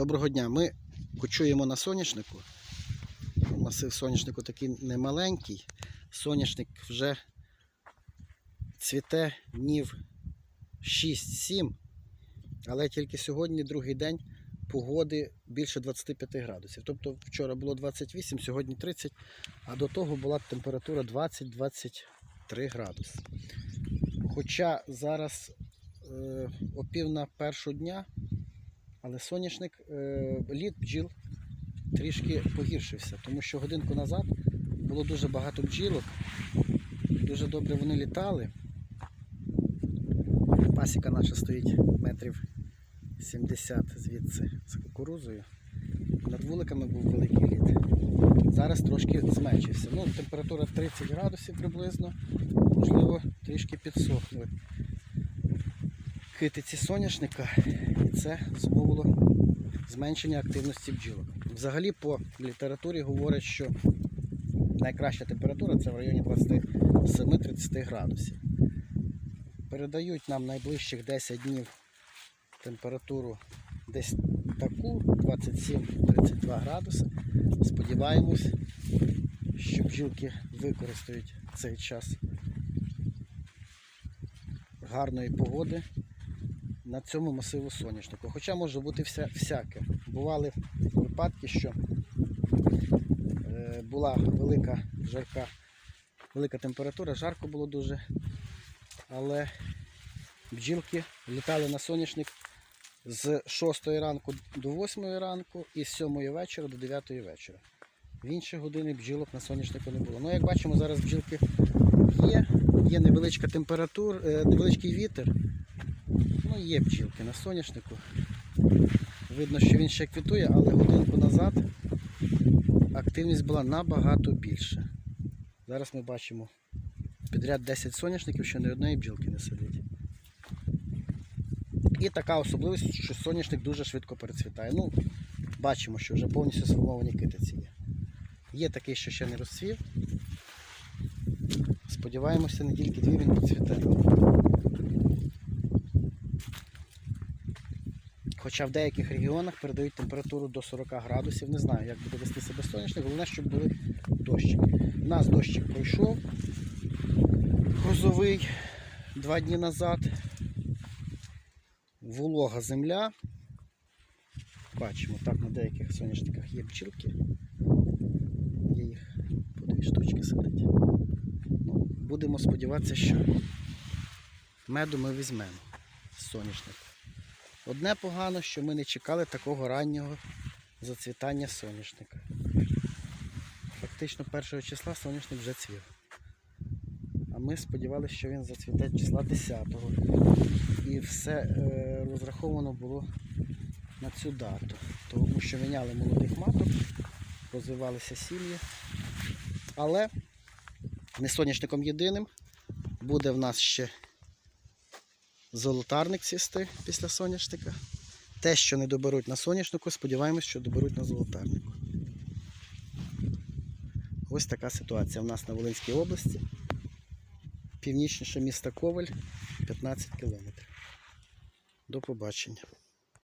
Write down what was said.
Доброго дня. Ми кочуємо на соняшнику. Масив соняшнику такий немаленький. Соняшник вже цвіте днів 6-7. Але тільки сьогодні, другий день, погоди більше 25 градусів. Тобто вчора було 28, сьогодні 30, а до того була температура 20-23 градуси. Хоча зараз е, о пів на першу дня, але соняшник, е, лід бджіл трішки погіршився, тому що годинку назад було дуже багато бджілок, дуже добре вони літали. Пасіка наша стоїть метрів 70 звідси з кукурузою. Над вуликами був великий лід. Зараз трошки зменшився. Ну, температура 30 градусів приблизно, можливо, трішки підсохли китиці соняшника, і це зумовило зменшення активності бджілок. Взагалі по літературі говорять, що найкраща температура це в районі 27-30 градусів. Передають нам найближчих 10 днів температуру десь таку 27-32 градуси. Сподіваємось, що бджілки використають цей час гарної погоди на цьому масиву соняшнику. Хоча може бути вся, всяке. Бували випадки, що е, була велика жарка, велика температура, жарко було дуже, але бджілки літали на соняшник з 6 ранку до 8 ранку і з 7 вечора до 9 вечора. В інші години бджілок на соняшнику не було. Ну, як бачимо, зараз бджілки є, є невеличка температура, е, невеличкий вітер. Ну, є бджілки на соняшнику. Видно, що він ще квітує, але годинку назад активність була набагато більша. Зараз ми бачимо підряд 10 соняшників, що ні одної бджілки не сидить. І така особливість, що соняшник дуже швидко перецвітає. Ну, бачимо, що вже повністю сформовані китиці є. Є такий, що ще не розцвів. Сподіваємося, недільки дві він процвіте. Хоча в деяких регіонах передають температуру до 40 градусів. Не знаю, як буде вести себе соняшник, головне, щоб були дощики. У нас дощик пройшов грозовий два дні назад. Волога земля. Бачимо, так на деяких соняшниках є бджілки. Є їх по дві штучки сидить. Ну, будемо сподіватися, що меду ми візьмемо з соняшника. Одне погано, що ми не чекали такого раннього зацвітання соняшника. Фактично 1 числа соняшник вже цвів. А ми сподівалися, що він зацвіте числа 10-го. І все е, розраховано було на цю дату. Тому що міняли молодих маток, розвивалися сім'ї. Але не соняшником єдиним. Буде в нас ще золотарник сісти після соняшника. Те, що не доберуть на соняшнику, сподіваємось, що доберуть на золотарнику. Ось така ситуація у нас на Волинській області. Північніше міста Коваль 15 кілометрів. До побачення.